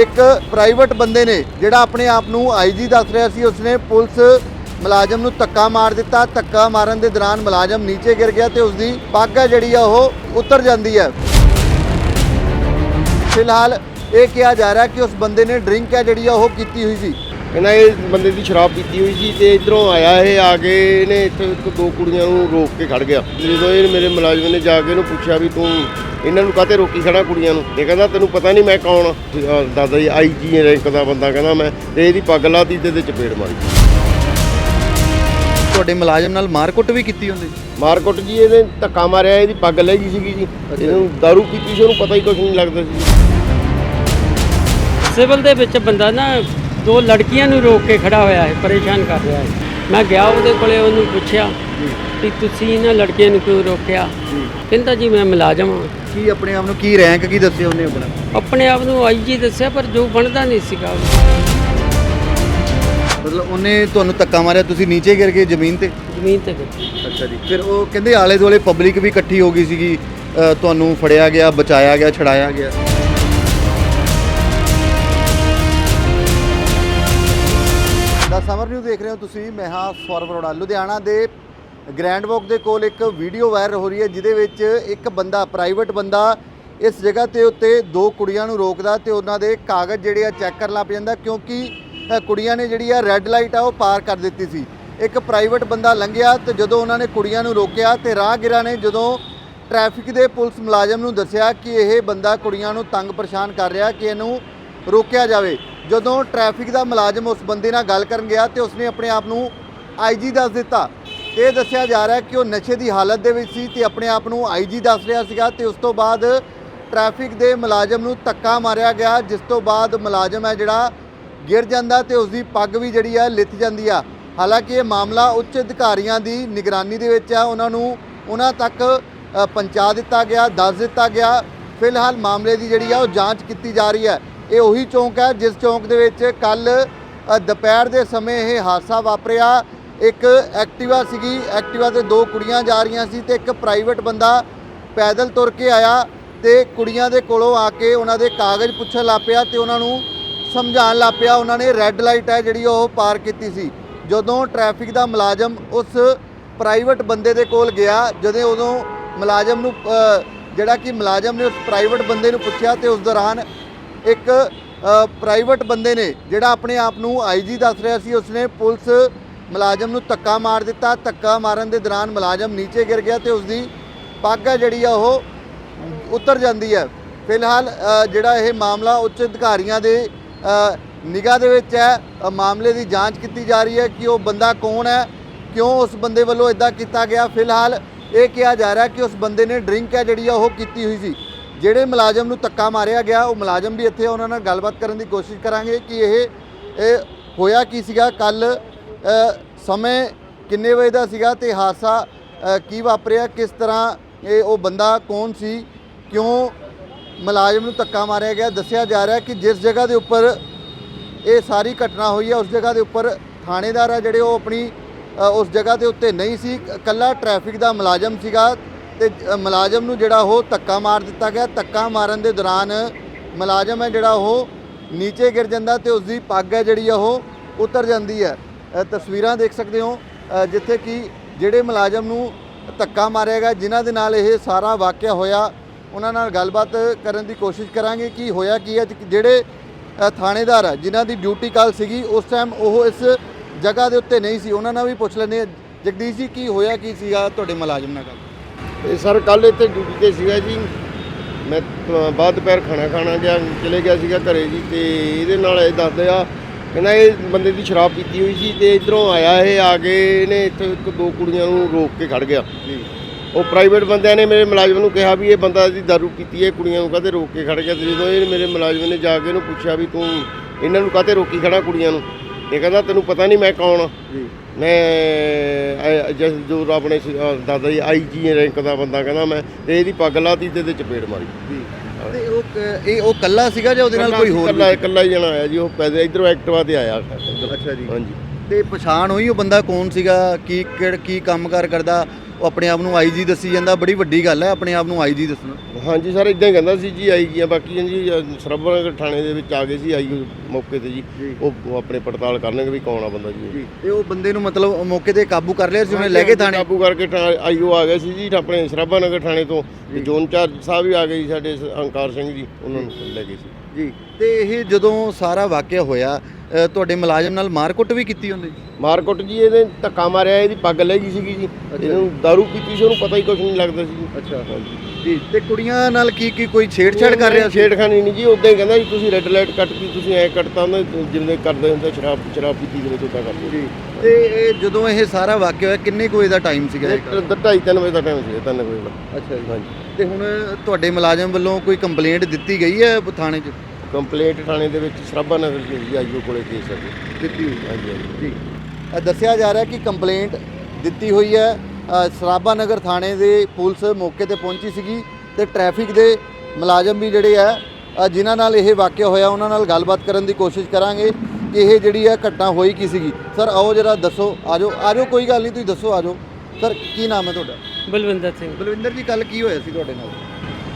ਇੱਕ ਪ੍ਰਾਈਵੇਟ ਬੰਦੇ ਨੇ ਜਿਹੜਾ ਆਪਣੇ ਆਪ ਨੂੰ ਆਈਜੀ ਦੱਸ ਰਿਹਾ ਸੀ, ਉਸਨੇ ਪੁਲਿਸ ਮੁਲਾਜ਼ਮ ਨੂੰ ਧੱਕਾ ਮਾਰ ਦਿੱਤਾ। ਧੱਕਾ ਮਾਰਨ ਦੇ ਦੌਰਾਨ ਮੁਲਾਜ਼ਮ ਨੀਚੇ ਗਿਰ ਗਿਆ ਤੇ ਉਸਦੀ ਪੱਗ ਹੈ ਜਿਹੜੀ ਆ ਉਹ ਉਤਰ ਜਾਂਦੀ ਹੈ ਫਿਲਹਾਲ ਇਹ ਕਿਹਾ ਜਾ ਰਿਹਾ ਕਿ ਉਸ ਬੰਦੇ ਨੇ ਡਰਿੰਕ ਹੈ ਜਿਹੜੀ ਆ ਉਹ ਕੀਤੀ ਹੋਈ ਸੀ। ਕਹਿੰਦਾ ਇਹ ਬੰਦੇ ਦੀ ਸ਼ਰਾਬ ਪੀਤੀ ਹੋਈ ਸੀ ਤੇ ਇਧਰੋਂ ਆਇਆ ਇਹ ਆ ਕੇ ਇਹਨੇ ਇੱਥੇ ਇੱਕ ਦੋ ਕੁੜੀਆਂ ਨੂੰ ਰੋਕ ਕੇ ਖੜ ਗਿਆ। ਜਦੋਂ ਇਹ ਮੇਰੇ ਮੁਲਾਜ਼ਮ ਨੇ ਜਾ ਕੇ ਇਹਨੂੰ ਪੁੱਛਿਆ ਵੀ ਤੂੰ ਇਹਨਾਂ ਨੂੰ ਕਾਹਤੇ ਰੋਕੀ ਖੜਾ ਕੁੜੀਆਂ ਨੂੰ? ਇਹ ਕਹਿੰਦਾ ਤੈਨੂੰ ਪਤਾ ਨਹੀਂ ਮੈਂ ਕੌਣ ਆ? ਦਾਦਾ ਜੀ ਆਈਜੀ ਰੈਂਕ ਦਾ ਬੰਦਾ ਕਹਿੰਦਾ ਮੈਂ ਤੇ ਇਹਦੀ ਪੱਗ ਲਾਤੀ ਤੇ ਇਹਦੇ ਚਪੇੜ ਮਾਰੀ। ਤੁਹਾਡੇ ਮੁਲਾਜ਼ਮ ਨਾਲ ਮਾਰਕੁੱਟ ਵੀ ਕੀਤੀ ਹੁੰਦੀ ਮਾਰਕੁੱਟ ਜੀ ਇਹਨੇ ਧੱਕਾ ਮਾਰਿਆ ਇਹਦੀ ਪੱਗ ਲੈ ਗਈ ਸੀਗੀ ਜੀ। ਇਹਨੂੰ ਦਾਰੂ ਪੀਤੀ ਸੀ ਉਹਨੂੰ ਪਤਾ ਹੀ ਕੁਝ ਨਹੀਂ ਲੱਗਦਾ ਸੀ। ਸਿਵਲ ਦੇ ਵਿੱਚ ਬੰਦਾ ਨਾ ਦੋ ਲੜਕੀਆਂ ਨੂੰ ਰੋਕ ਕੇ ਖੜਾ ਹੋਇਆ ਹੈ ਪਰੇਸ਼ਾਨ ਕਰ ਰਿਹਾ ਹੈ। ਮੈਂ ਗਿਆ ਉਹਦੇ ਕੋਲੇ ਉਹਨੂੰ ਪੁੱਛਿਆ ਕਿ ਤੁਸੀਂ ਇਹਨਾਂ ਲੜਕੀਆਂ ਨੂੰ ਕਿਉਂ ਰੋਕਿਆ? ਕਹਿੰਦਾ ਜੀ ਮੈਂ ਮੁਲਾਜ਼ਮ ਹਾਂ। ਕੀ ਆਪਣੇ ਆਪ ਨੂੰ ਕੀ ਰੈਂਕ ਕੀ ਦੱਸਿਆ ਉਹਨੇ ਆਪਣਾ? ਆਪਣੇ ਆਪ ਨੂੰ ਆਈਜੀ ਦੱਸਿਆ ਪਰ ਜੋ ਬਣਦਾ ਨਹੀਂ ਸੀਗਾ ਮਤਲਬ ਉਹਨੇ ਤੁਹਾਨੂੰ ਧੱਕਾ ਮਾਰਿਆ ਤੁਸੀਂ ਨੀਚੇ ਗਿਰ ਗਏ ਜ਼ਮੀਨ ਤੇ? ਜ਼ਮੀਨ ਤੇ। ਅੱਛਾ ਜੀ। ਫਿਰ ਉਹ ਕਹਿੰਦੇ ਆਲੇ ਦੁਆਲੇ ਪਬਲਿਕ ਵੀ ਇਕੱਠੀ ਹੋ ਗਈ ਸੀਗੀ ਤੁਹਾਨੂੰ ਫੜਿਆ ਗਿਆ ਬਚਾਇਆ ਗਿਆ ਛੜਾਇਆ ਗਿਆ। ਸਮਰ ਨਿਊ ਦੇਖ ਰਹੇ ਹੋ ਤੁਸੀਂ, ਮੈਂ ਹਾਂ ਸੌਰਵ ਅਰੋੜਾ। ਲੁਧਿਆਣਾ ਦੇ ਗ੍ਰੈਂਡ ਵਾਕ ਦੇ ਕੋਲ ਇੱਕ ਵੀਡੀਓ ਵਾਇਰਲ ਹੋ ਰਹੀ ਹੈ, ਜਿਹਦੇ ਵਿੱਚ ਇੱਕ ਬੰਦਾ ਪ੍ਰਾਈਵੇਟ ਬੰਦਾ, ਇਸ ਜਗ੍ਹਾ ਤੇ ਉੱਤੇ ਦੋ ਕੁੜੀਆਂ ਨੂੰ ਰੋਕਦਾ ਤੇ ਉਹਨਾਂ ਦੇ ਕਾਗਜ਼ ਜਿਹੜੇ ਆ ਚੈੱਕ ਕਰਨ ਲੱਗ ਜਾਂਦਾ ਕਿਉਂਕਿ ਕੁੜੀਆਂ ਨੇ ਜਿਹੜੀ ਆ ਰੈੱਡ ਲਾਈਟ ਆ ਉਹ ਪਾਰ ਕਰ ਦਿੱਤੀ ਸੀ। ਇੱਕ ਪ੍ਰਾਈਵੇਟ ਬੰਦਾ ਲੰਘਿਆ ਤੇ ਜਦੋਂ ਉਹਨਾਂ ਨੇ ਕੁੜੀਆਂ ਨੂੰ ਰੋਕਿਆ ਤੇ ਰਾਹਗੀਰਾਂ ਨੇ ਜਦੋਂ ਟ੍ਰੈਫਿਕ ਦੇ ਪੁਲਿਸ ਮੁਲਾਜ਼ਮ ਨੂੰ ਦੱਸਿਆ ਕਿ ਇਹ ਬੰਦਾ ਕੁੜੀਆਂ ਨੂੰ ਤੰਗ ਪਰੇਸ਼ਾਨ ਕਰ ਰਿਹਾ ਕਿ ਇਹਨੂੰ ਰੋਕਿਆ ਜਾਵੇ। ਜਦੋਂ ਟ੍ਰੈਫਿਕ ਦਾ ਮੁਲਾਜ਼ਮ ਉਸ ਬੰਦੇ ਨਾਲ ਗੱਲ ਕਰਨ ਗਿਆ ਤੇ ਉਸਨੇ ਆਪਣੇ ਆਪ ਨੂੰ ਆਈਜੀ ਦੱਸ ਦਿੱਤਾ। ਇਹ ਦੱਸਿਆ ਜਾ ਰਿਹਾ ਕਿ ਉਹ ਨਸ਼ੇ ਦੀ ਹਾਲਤ ਦੇ ਵਿੱਚ ਸੀ ਤੇ ਆਪਣੇ ਆਪ ਨੂੰ ਆਈਜੀ ਦੱਸ ਰਿਹਾ ਸੀਗਾ ਤੇ ਉਸ ਤੋਂ ਬਾਅਦ ਟ੍ਰੈਫਿਕ ਦੇ ਮੁਲਾਜ਼ਮ ਨੂੰ ਧੱਕਾ ਮਾਰਿਆ ਗਿਆ, ਜਿਸ ਤੋਂ ਬਾਅਦ ਮੁਲਾਜ਼ਮ ਹੈ ਜਿਹੜਾ ਗਿਰ ਜਾਂਦਾ ਤੇ ਉਸ ਦੀ ਪੱਗ ਵੀ ਜਿਹੜੀ ਹੈ ਲਿੱਥ ਜਾਂਦੀ ਆ। ਹਾਲਾਂਕਿ ਇਹ ਮਾਮਲਾ ਉੱਚ ਅਧਿਕਾਰੀਆਂ ਦੀ ਨਿਗਰਾਨੀ ਦੇ ਵਿੱਚ ਆ। ਉਹਨਾਂ ਨੂੰ ਉਹਨਾਂ ਤੱਕ ਪਹੁੰਚਾ ਦਿੱਤਾ ਗਿਆ, ਦੱਸ ਦਿੱਤਾ ਗਿਆ। ਫਿਲਹਾਲ ਮਾਮਲੇ ਦੀ ਜਿਹੜੀ ਆ ਉਹ ਜਾਂਚ ਕੀਤੀ ਜਾ ਰਹੀ ਹੈ। ਇਹ ਉਹੀ ਚੌਂਕ ਹੈ ਜਿਸ ਚੌਂਕ ਦੇ ਵਿੱਚ ਕੱਲ ਦੁਪਹਿਰ ਦੇ ਸਮੇਂ ਇਹ ਹਾਦਸਾ ਵਾਪਰਿਆ। ਇੱਕ ਐਕਟਿਵਾ ਸੀਗੀ, ਐਕਟਿਵਾ ਤੇ ਦੋ ਕੁੜੀਆਂ ਜਾ ਰਹੀਆਂ ਸੀ ਤੇ ਇੱਕ ਪ੍ਰਾਈਵੇਟ ਬੰਦਾ ਪੈਦਲ ਤੁਰ ਕੇ ਆਇਆ ਤੇ ਕੁੜੀਆਂ ਦੇ ਕੋਲੋਂ ਆ ਕੇ ਉਹਨਾਂ ਦੇ ਕਾਗਜ਼ ਪੁੱਛਣ ਲੱਗ ਪਿਆ ਤੇ ਉਹਨਾਂ ਨੂੰ ਸਮਝਾਉਣ ਲੱਗ ਪਿਆ। ਉਹਨਾਂ ਨੇ ਰੈੱਡ ਲਾਈਟ ਹੈ ਜਿਹੜੀ ਉਹ ਪਾਰ ਕੀਤੀ ਸੀ। ਜਦੋਂ ਟ੍ਰੈਫਿਕ ਦਾ ਮੁਲਾਜ਼ਮ ਉਸ ਪ੍ਰਾਈਵੇਟ ਬੰਦੇ ਦੇ ਕੋਲ ਗਿਆ, ਜਦੋਂ ਉਦੋਂ ਮੁਲਾਜ਼ਮ ਨੂੰ ਜਿਹੜਾ ਕਿ ਮੁਲਾਜ਼ਮ ਨੇ ਉਸ ਪ੍ਰਾਈਵੇਟ ਬੰਦੇ ਨੂੰ ਪੁੱਛਿਆ ਤੇ ਉਸ ਦੌਰਾਨ ਇੱਕ ਪ੍ਰਾਈਵੇਟ ਬੰਦੇ ਨੇ ਜਿਹੜਾ ਆਪਣੇ ਆਪ ਨੂੰ ਆਈਜੀ ਦੱਸ ਰਿਹਾ ਸੀ, ਉਸਨੇ ਪੁਲਿਸ ਮੁਲਾਜ਼ਮ ਨੂੰ ਧੱਕਾ ਮਾਰ ਦਿੱਤਾ। ਧੱਕਾ ਮਾਰਨ ਦੇ ਦੌਰਾਨ ਮੁਲਾਜ਼ਮ ਨੀਚੇ ਗਿਰ ਗਿਆ ਤੇ ਉਸਦੀ ਪੱਗ ਹੈ ਜਿਹੜੀ ਆ ਉਹ ਉਤਰ ਜਾਂਦੀ ਹੈ। ਫਿਲਹਾਲ ਜਿਹੜਾ ਇਹ ਮਾਮਲਾ ਉੱਚ ਅਧਿਕਾਰੀਆਂ ਦੇ ਨਿਗਾਹ ਦੇ ਵਿੱਚ ਹੈ। ਮਾਮਲੇ ਦੀ ਜਾਂਚ ਕੀਤੀ ਜਾ ਰਹੀ ਹੈ ਕਿ ਉਹ ਬੰਦਾ ਕੌਣ ਹੈ, ਕਿਉਂ ਉਸ ਬੰਦੇ ਵੱਲੋਂ ਇਦਾਂ ਕੀਤਾ ਗਿਆ। ਫਿਲਹਾਲ ਇਹ ਕਿਹਾ ਜਾ ਰਿਹਾ ਕਿ ਉਸ ਬੰਦੇ ਨੇ ਡਰਿੰਕ ਹੈ ਜਿਹੜੀ ਆ ਉਹ ਕੀਤੀ ਹੋਈ ਸੀ। ਜਿਹੜੇ ਮੁਲਾਜ਼ਮ ਨੂੰ ਧੱਕਾ ਮਾਰਿਆ ਗਿਆ, ਉਹ ਮੁਲਾਜ਼ਮ ਵੀ ਇੱਥੇ ਉਹਨਾਂ ਨਾਲ ਗੱਲਬਾਤ ਕਰਨ ਦੀ ਕੋਸ਼ਿਸ਼ ਕਰਾਂਗੇ ਕਿ ਇਹ ਇਹ ਹੋਇਆ ਕੀ ਸੀਗਾ? ਕੱਲ ਸਮੇਂ ਕਿੰਨੇ ਵਜੇ ਦਾ ਸੀਗਾ ਤੇ ਹਾਦਸਾ ਕੀ ਵਾਪਰਿਆ? ਕਿਸ ਤਰ੍ਹਾਂ ਇਹ ਉਹ ਬੰਦਾ ਕੌਣ ਸੀ? ਕਿਉਂ ਮੁਲਾਜ਼ਮ ਨੂੰ ਧੱਕਾ ਮਾਰਿਆ ਗਿਆ? ਦੱਸਿਆ ਜਾ ਰਿਹਾ ਕਿ ਜਿਸ ਜਗ੍ਹਾ ਦੇ ਉੱਪਰ ਇਹ ਸਾਰੀ ਘਟਨਾ ਹੋਈ ਹੈ, ਉਸ ਜਗ੍ਹਾ ਦੇ ਉੱਪਰ ਥਾਣੇਦਾਰ ਆ ਜਿਹੜੇ ਉਹ ਆਪਣੀ ਉਸ ਜਗ੍ਹਾ ਦੇ ਉੱਤੇ ਨਹੀਂ ਸੀ। ਕੱਲਾ ਟ੍ਰੈਫਿਕ ਦਾ ਮੁਲਾਜ਼ਮ ਸੀਗਾ। ਤੇ ਮੁਲਾਜ਼ਮ ਨੂੰ ਜਿਹੜਾ ਉਹ ਧੱਕਾ ਮਾਰ ਦਿੱਤਾ ਗਿਆ। ਧੱਕਾ ਮਾਰਨ ਦੇ ਦੌਰਾਨ ਮੁਲਾਜ਼ਮ ਹੈ ਜਿਹੜਾ ਉਹ ਨੀਚੇ ਗਿਰ ਜਾਂਦਾ ਤੇ ਉਸ ਦੀ ਪੱਗ ਹੈ ਜਿਹੜੀ ਆ ਉਹ ਉਤਰ ਜਾਂਦੀ ਹੈ। ਤਸਵੀਰਾਂ ਦੇਖ ਸਕਦੇ ਹੋ। ਜਿੱਥੇ ਕਿ ਜਿਹੜੇ ਮੁਲਾਜ਼ਮ ਨੂੰ ਧੱਕਾ ਮਾਰਿਆ ਗਿਆ, ਜਿਨ੍ਹਾਂ ਦੇ ਨਾਲ ਇਹ ਸਾਰਾ ਵਾਕਿਆ ਹੋਇਆ, ਉਹਨਾਂ ਨਾਲ ਗੱਲਬਾਤ ਕਰਨ ਦੀ ਕੋਸ਼ਿਸ਼ ਕਰਾਂਗੇ ਕਿ ਹੋਇਆ ਕੀ ਹੈ। ਜਿਹੜੇ ਥਾਣੇਦਾਰ ਆ, ਜਿਨ੍ਹਾਂ ਦੀ ਡਿਊਟੀ ਕਾਲ ਸੀਗੀ, ਉਸ ਟਾਈਮ ਉਹ ਇਸ ਜਗ੍ਹਾ ਦੇ ਉੱਤੇ ਨਹੀਂ ਸੀ। ਉਹਨਾਂ ਨਾਲ ਵੀ ਪੁੱਛ ਲੈਂਦੇ ਜਗਦੀਸ਼ ਜੀ, ਕੀ ਹੋਇਆ, ਕੀ ਸੀਗਾ ਤੁਹਾਡੇ ਮੁਲਾਜ਼ਮ ਨਾਲ ਗੱਲ? ਇਹ ਸਰ ਕੱਲ ਇੱਥੇ ਡਿਊਟੀ ਤੇ ਸੀਗਾ ਜੀ। ਮੈਂ ਬਾਅਦ ਦੁਪਹਿਰ ਖਾਣਾ ਖਾਣਾ ਗਿਆ ਚਲੇ ਗਿਆ ਸੀਗਾ ਘਰੇ ਜੀ ਤੇ ਇਹਦੇ ਨਾਲ ਇਹ ਦੱਸਦੇ ਆ ਕਹਿੰਦਾ ਇਹ ਬੰਦੇ ਦੀ ਸ਼ਰਾਬ ਪੀਤੀ ਹੋਈ ਸੀ ਤੇ ਇਧਰੋਂ ਆਇਆ ਇਹ ਆ ਕੇ ਇਹਨੇ ਇੱਥੇ ਇੱਕ ਦੋ ਕੁੜੀਆਂ ਨੂੰ ਰੋਕ ਕੇ ਖੜ ਗਿਆ। ਜੀ। ਉਹ ਪ੍ਰਾਈਵੇਟ ਬੰਦਿਆਂ ਨੇ ਮੇਰੇ ਮੁਲਾਜ਼ਮ ਨੂੰ ਕਿਹਾ ਵੀ ਇਹ ਬੰਦਾ ਦੀ ਦਾਰੂ ਪੀਤੀ ਹੈ ਕੁੜੀਆਂ ਨੂੰ ਕਾਹਤੇ ਰੋਕ ਕੇ ਖੜ ਗਿਆ ਤੇ ਜਦੋਂ ਇਹ ਮੇਰੇ ਮੁਲਾਜ਼ਮ ਨੇ ਜਾ ਕੇ ਇਹਨੂੰ ਪੁੱਛਿਆ ਵੀ ਤੂੰ ਇਹਨਾਂ ਨੂੰ ਕਾਹਤੇ ਰੋਕੀ ਖੜਾ ਕੁੜੀਆਂ ਨੂੰ? ਇਹ ਕਹਿੰਦਾ ਤੈਨੂੰ ਪਤਾ ਨਹੀਂ ਮੈਂ ਕੌਣ ਜੀ। ਮੈਂ ਜਿਸ ਜੋ ਆਪਣੇ ਦਾਦਾ ਜੀ ਆਈਜੀ ਰੈਂਕ ਦਾ ਬੰਦਾ ਕਹਿੰਦਾ ਮੈਂ ਤੇ ਇਹਦੀ ਪੱਗ ਲਾਤੀ ਤੇ ਇਹਦੇ ਚਪੇੜ ਮਾਰੀ। ਤੇ ਉਹ ਇਹ ਉਹ ਕੱਲਾ ਸੀਗਾ ਜਾਂ ਉਹਦੇ ਨਾਲ ਕੋਈ ਹੋਰ ਕੱਲਾ ਵੀ ਇਕੱਲਾ ਹੀ ਜਣਾ ਆਇਆ ਜੀ ਉਹ ਪੈਦੇ ਇਧਰੋਂ ਐਕਟਿਵਾ ਤੇ ਆਇਆ। ਅੱਛਾ ਜੀ। ਹਾਂਜੀ। ਤੇ ਪਛਾਣ ਹੋਈ ਉਹ ਬੰਦਾ ਕੌਣ ਸੀਗਾ? ਕੀ ਕੀ ਕੰਮਕਾਰ ਕਰਦਾ? ਉਹ ਆਪਣੇ ਆਪ ਨੂੰ ਆਈਜੀ ਦੱਸੀ ਜਾਂਦਾ ਬੜੀ ਵੱਡੀ ਗੱਲ ਹੈ ਆਪਣੇ ਆਪ ਨੂੰ ਆਈਜੀ ਦੱਸਣਾ। ਹਾਂਜੀ ਸਰ ਇਦਾਂ ਹੀ ਕਹਿੰਦਾ ਸੀ ਜੀ ਆਈ ਗਿਆ ਬਾਕੀ ਜੀ ਸਰਬਨਗਰ ਥਾਣੇ ਦੇ ਵਿੱਚ ਆ ਗਏ ਸੀ ਆਈ ਮੌਕੇ ਤੇ ਜੀ। ਉਹ ਆਪਣੇ ਪੜਤਾਲ ਕਰਨਗੇ ਵੀ ਕੌਣ ਆ ਬੰਦਾ ਜੀ। ਤੇ ਉਹ ਬੰਦੇ ਨੂੰ ਮਤਲਬ ਮੌਕੇ ਤੇ ਕਾਬੂ ਕਰ ਲਿਆ ਸੀ ਉਹਨੇ ਲੈ ਕੇ ਥਾਣੇ? ਕਾਬੂ ਕਰਕੇ ਆਈਓ ਆ ਗਏ ਸੀ ਜੀ ਆਪਣੇ ਸਰਬਨਗਰ ਥਾਣੇ ਤੋਂ। ਤੇ ਜੋਨ ਚਾਰਜ ਸਾਹਿਬ ਵੀ ਆ ਗਏ ਜੀ ਸਾਡੇ ਅੰਕਾਰ ਸਿੰਘ ਜੀ ਉਹਨਾਂ ਨੂੰ ਲੈ ਗਏ ਸੀ। ਜੀ ਤੇ ਇਹ ਜਦੋਂ ਸਾਰਾ ਵਾਕਿਆ ਹੋਇਆ ਤੁਹਾਡੇ ਮੁਲਾਜ਼ਮ ਨਾਲ ਮਾਰਕੁੱਟ ਵੀ ਕੀਤੀ ਉਹਨੇ ਮਾਰਕੁੱਟ ਜੀ ਇਹਨੇ ਧੱਕਾ ਮਾਰਿਆ ਇਹਦੀ ਪੱਗ ਲੈ ਗਈ ਸੀਗੀ ਜੀ। ਇਹਨੂੰ ਦਾਰੂ ਪੀਤੀ ਸੀ ਉਹਨੂੰ ਪਤਾ ਹੀ ਕੁਝ ਨਹੀਂ ਲੱਗਦਾ ਸੀ ਅੱਛਾ। ਜੀ ਤੇ ਕੁੜੀਆਂ ਨਾਲ ਕੀ ਕੀ ਕੋਈ ਛੇੜਛਾੜ ਕਰ ਰਿਹਾ ਸੀ? ਛੇੜਖਾਨੀ ਨਹੀਂ ਜੀ ਉਦਾਂ ਹੀ ਕਹਿੰਦਾ ਜੀ ਤੁਸੀਂ ਰੈੱਡ ਲਾਈਟ ਕੱਟਤੀ ਤੁਸੀਂ ਐ ਕੱਟਤਾ ਉਹਨੇ ਜਿਵੇਂ ਕਰਦੇ ਹੁੰਦੇ ਸ਼ਰਾਬ ਸ਼ਰਾਬ ਪੀਤੀ ਜਿਵੇਂ ਤੁੱਤਾ ਕਰਦੇ ਜੀ ਤੇ ਇਹ ਜਦੋਂ ਇਹ ਸਾਰਾ ਵਾਕਿਆ ਹੋਇਆ ਕਿੰਨੇ ਕੁ ਵਜੇ ਦਾ ਟਾਈਮ ਸੀਗਾ ਇਹ? ਇਹ ਤਾਂ ਢਾਈ ਤਿੰਨ ਵਜੇ ਦਾ ਟਾਈਮ ਸੀ ਤਿੰਨ ਵਜੇ ਦਾ। ਅੱਛਾ ਜੀ। ਹਾਂਜੀ। ਤੇ ਹੁਣ ਤੁਹਾਡੇ ਮੁਲਾਜ਼ਮ ਵੱਲੋਂ ਕੋਈ ਕੰਪਲੇਂਟ ਦਿੱਤੀ ਗਈ ਹੈ ਥਾਣੇ 'ਚ? ਕੰਪਲੇਂਟ ਥਾਣੇ ਦੇ ਵਿੱਚ ਸਰਾਭਾ ਨਗਰ ਜੀ ਹੋਈ ਆਈਓ ਕੋਲੇ ਕੇਸ ਹੈ ਜੀ। ਦਿੱਤੀ ਹੋਈ ਹਾਂਜੀ ਹਾਂਜੀ। ਜੀ। ਇਹ ਦੱਸਿਆ ਜਾ ਰਿਹਾ ਕਿ ਕੰਪਲੇਂਟ ਦਿੱਤੀ ਹੋਈ ਹੈ। ਅ, ਸਰਾਭਾ ਨਗਰ ਥਾਣੇ ਦੇ ਪੁਲਿਸ ਮੌਕੇ ਤੇ ਪਹੁੰਚੀ ਸੀਗੀ ਤੇ ਟ੍ਰੈਫਿਕ ਦੇ ਮੁਲਾਜ਼ਮ ਵੀ ਜਿਹੜੇ ਆ ਅ, ਜਿਨ੍ਹਾਂ ਨਾਲ ਇਹ ਵਾਕਿਆ ਹੋਇਆ ਉਹਨਾਂ ਨਾਲ ਗੱਲਬਾਤ ਕਰਨ ਦੀ ਕੋਸ਼ਿਸ਼ ਕਰਾਂਗੇ ਕਿ ਇਹ ਜਿਹੜੀ ਹੈ ਘਟਨਾ ਹੋਈ ਕੀ ਸੀਗੀ। ਸਰ ਆਓ ਜਰਾ ਦੱਸੋ ਆਜੋ ਆਜੋ ਕੋਈ ਗੱਲ ਨਹੀਂ ਤੁਸੀਂ ਦੱਸੋ ਆਜੋ। ਸਰ ਕੀ ਨਾਮ ਹੈ ਤੁਹਾਡਾ? ਬਲਵਿੰਦਰ ਸਿੰਘ। ਬਲਵਿੰਦਰ ਜੀ ਕੱਲ ਕੀ ਹੋਇਆ ਸੀ ਤੁਹਾਡੇ ਨਾਲ?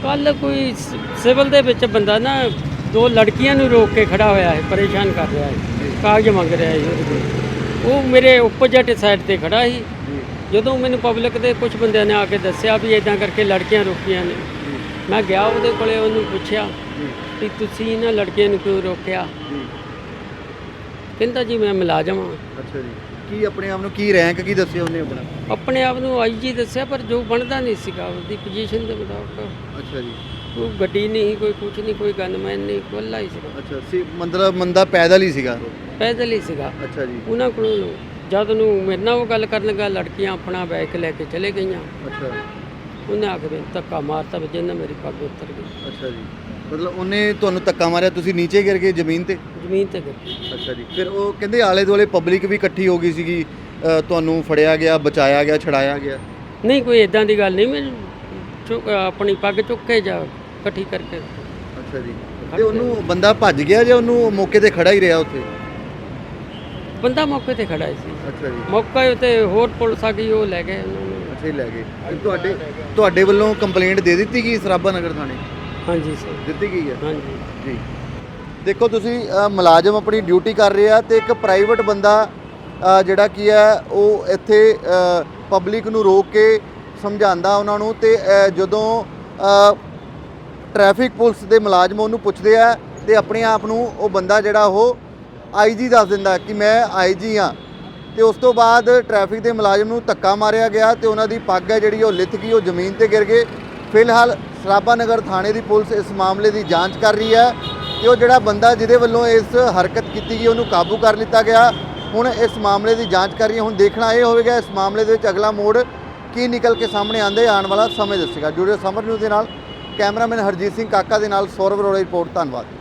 ਕੱਲ ਕੋਈ ਸ- ਸਿਵਲ ਦੇ ਵਿੱਚ ਬੰਦਾ ਨਾ ਦੋ ਲੜਕੀਆਂ ਨੂੰ ਰੋਕ ਕੇ ਖੜਾ ਹੋਇਆ ਹੈ ਪਰੇਸ਼ਾਨ ਕਰ ਰਿਹਾ ਹੈ ਕਾਗਜ਼ ਮੰਗ ਰਿਹਾ ਹੈ ਉਹਦੇ ਕੋਲ। ਉਹ ਮੇਰੇ ਆਪੋਜ਼ਿਟ ਸਾਈਡ ਤੇ ਖੜਾ ਸੀ। ਜਦੋਂ ਮੈਨੂੰ ਪਬਲਿਕ ਦੇ ਕੁਝ ਬੰਦਿਆਂ ਨੇ ਆ ਕੇ ਦੱਸਿਆ ਵੀ ਇਦਾਂ ਕਰਕੇ ਲੜਕੀਆਂ ਰੋਕੀਆਂ ਨੇ ਮੈਂ ਗਿਆ ਉਹਦੇ ਕੋਲੇ ਉਹਨੂੰ ਪੁੱਛਿਆ ਕਿ ਤੁਸੀਂ ਇਹਨਾਂ ਲੜਕੀਆਂ ਨੂੰ ਕਿਉਂ ਰੋਕਿਆ? ਜੀ। ਕਹਿੰਦਾ ਜੀ ਮੈਂ ਮੁਲਾਜ਼ਮ ਹਾਂ। ਅੱਛਾ ਜੀ। ਕੀ ਆਪਣੇ ਆਪ ਨੂੰ ਕੀ ਰੈਂਕ ਕੀ ਦੱਸਿਆ ਉਹਨੇ ਆਪਣਾ? ਆਪਣੇ ਆਪ ਨੂੰ ਆਈਜੀ ਦੱਸਿਆ ਪਰ ਜੋ ਬਣਦਾ ਨਹੀਂ ਸੀਗਾ ਉਹਦੀ ਪੋਜੀਸ਼ਨ ਦੇ ਮੁਤਾਬਕ। ਅੱਛਾ ਜੀ। ਕੋਈ ਗੱਡੀ ਨਹੀਂ ਕੋਈ ਕੁਝ ਨਹੀਂ ਕੋਈ ਗਨਮੈਨ ਨਹੀਂ ਕੋਲਾ ਹੀ ਸੀਗਾ ਅੱਛਾ ਸੀ ਮਤਲਬ ਮੰਦਾ ਪੈਦਲ ਹੀ ਸੀਗਾ? ਪੈਦਲ ਹੀ ਸੀਗਾ। ਅੱਛਾ ਜੀ। ਉਹਨਾਂ ਕੋਲੋਂ ਜਦ ਨੂੰ ਮੇਰੇ ਨਾਲ ਉਹ ਗੱਲ ਕਰਨ ਲੱਗਾ ਲੜਕੀਆਂ ਆਪਣਾ ਬਾਈਕ ਲੈ ਕੇ ਚਲੇ ਗਈਆਂ। ਅੱਛਾ। ਉਹਨੇ ਆ ਕੇ ਮੈਨੂੰ ਧੱਕਾ ਮਾਰਤਾ ਵੀ ਜਿਹਨਾਂ ਮੇਰੀ ਪੱਗ ਉੱਤਰ ਗਈ। ਅੱਛਾ ਜੀ। ਮਤਲਬ ਉਹਨੇ ਤੁਹਾਨੂੰ ਧੱਕਾ ਮਾਰਿਆ ਤੁਸੀਂ ਨੀਚੇ ਗਿਰ ਗਏ ਜ਼ਮੀਨ ਤੇ? ਜ਼ਮੀਨ ਤੇ ਗਿਰ ਗਈ ਅੱਛਾ ਜੀ। ਫਿਰ ਉਹ ਕਹਿੰਦੇ ਆਲੇ ਦੁਆਲੇ ਪਬਲਿਕ ਵੀ ਇਕੱਠੀ ਹੋ ਗਈ ਸੀਗੀ ਅ, ਤੁਹਾਨੂੰ ਫੜਿਆ ਗਿਆ ਬਚਾਇਆ ਗਿਆ ਛੜਾਇਆ ਗਿਆ। ਨਹੀਂ ਕੋਈ ਇਦਾਂ ਦੀ ਗੱਲ ਨਹੀਂ ਮੈਂ ਚੁੱਕ- ਆਪਣੀ ਪੱਗ ਚੁੱਕ ਕੇ ਜਾ ਇਕੱਠੀ ਕਰਕੇ। ਅੱਛਾ ਜੀ। ਤੇ ਉਹਨੂੰ ਬੰਦਾ ਭੱਜ ਗਿਆ ਜਾਂ ਉਹਨੂੰ ਮੌਕੇ ਤੇ ਖੜਾ ਹੀ ਰਿਹਾ ਉੱਥੇ? ਬੰਦਾ ਮੌਕੇ ਤੇ ਖੜਾ ਸੀ। ਅੱਛਾ ਜੀ। ਮੌਕੇ ਉਤੇ ਹੋਰ ਪੁਲਿਸ ਆ ਗਈ ਉਹ ਲੈ ਗਏ ਉਹਨਾਂ ਨੂੰ। ਅੱਛਾ ਹੀ ਲੈ ਗਏ। ਤੇ ਤੁਹਾਡੇ ਤੁਹਾਡੇ ਵੱਲੋਂ ਕੰਪਲੇਂਟ ਦੇ ਦਿੱਤੀ ਗਈ ਸਰਾਭਾ ਨਗਰ ਥਾਣੇ? ਹਾਂਜੀ ਸਰ। ਦਿੱਤੀ ਗਈ ਹੈ? ਹਾਂਜੀ। ਜੀ। ਦੇਖੋ ਤੁਸੀਂ ਅ, ਮੁਲਾਜ਼ਮ ਆਪਣੀ ਡਿਊਟੀ ਕਰ ਰਿਹਾ ਤੇ ਇੱਕ ਪ੍ਰਾਈਵੇਟ ਬੰਦਾ ਅ, ਜਿਹੜਾ ਕੀ ਹੈ ਉਹ ਇੱਥੇ ਪਬਲਿਕ ਨੂੰ ਰੋਕ ਕੇ ਸਮਝਾਉਂਦਾ ਉਹਨਾਂ ਨੂੰ ਤੇ ਅ, ਜਦੋਂ ਅ, ਟ੍ਰੈਫਿਕ ਪੁਲਿਸ ਦੇ ਮੁਲਾਜ਼ਮ ਉਹਨੂੰ ਪੁੱਛਦੇ ਆ ਤੇ ਆਪਣੇ ਆਪ ਨੂੰ ਉਹ ਬੰਦਾ ਜਿਹੜਾ ਉਹ ਆਈਜੀ ਦੱਸ ਦਿੰਦਾ ਕਿ ਮੈਂ ਆਈਜੀ ਆ ਤੇ ਉਸ ਤੋਂ ਬਾਅਦ ਟ੍ਰੈਫਿਕ ਦੇ ਮੁਲਾਜ਼ਮ ਨੂੰ ਧੱਕਾ ਮਾਰਿਆ ਗਿਆ ਤੇ ਉਹਨਾਂ ਦੀ ਪੱਗ ਹੈ ਜਿਹੜੀ ਉਹ ਲਿੱਥ ਗਈ, ਉਹ ਜ਼ਮੀਨ ਤੇ ਗਿਰ ਗਏ। ਫਿਲਹਾਲ ਸਰਾਭਾ ਨਗਰ ਥਾਣੇ ਦੀ ਪੁਲਿਸ ਇਸ ਮਾਮਲੇ ਦੀ ਜਾਂਚ ਕਰ ਰਹੀ ਹੈ ਤੇ ਉਹ ਜਿਹੜਾ ਬੰਦਾ ਜਿਹਦੇ ਵੱਲੋਂ ਇਸ ਹਰਕਤ ਕੀਤੀ ਗਈ, ਉਹਨੂੰ ਕਾਬੂ ਕਰ ਲਿੱਤਾ ਗਿਆ। ਹੁਣ ਇਸ ਮਾਮਲੇ ਦੀ ਜਾਂਚ ਕਰ ਰਹੀ ਹੈ। ਹੁਣ ਦੇਖਣਾ ਇਹ ਹੋਵੇਗਾ, ਇਸ ਮਾਮਲੇ ਦੇ ਵਿੱਚ ਅਗਲਾ ਮੋੜ ਕੀ ਨਿਕਲ ਕੇ ਸਾਹਮਣੇ ਆਉਂਦਾ, ਆਉਣ ਵਾਲਾ ਸਮੇਂ ਦੱਸੇਗਾ। ਜੁੜਿਓ ਸਮਰ ਨਿਊਜ਼ ਦੇ ਨਾਲ। ਕੈਮਰਾਮੈਨ ਹਰਜੀਤ ਸਿੰਘ ਕਾਕਾ ਦੇ ਨਾਲ ਸੌਰਵ ਅਰੋੜਾ ਰਿਪੋਰਟ ਧੰਨਵਾਦ।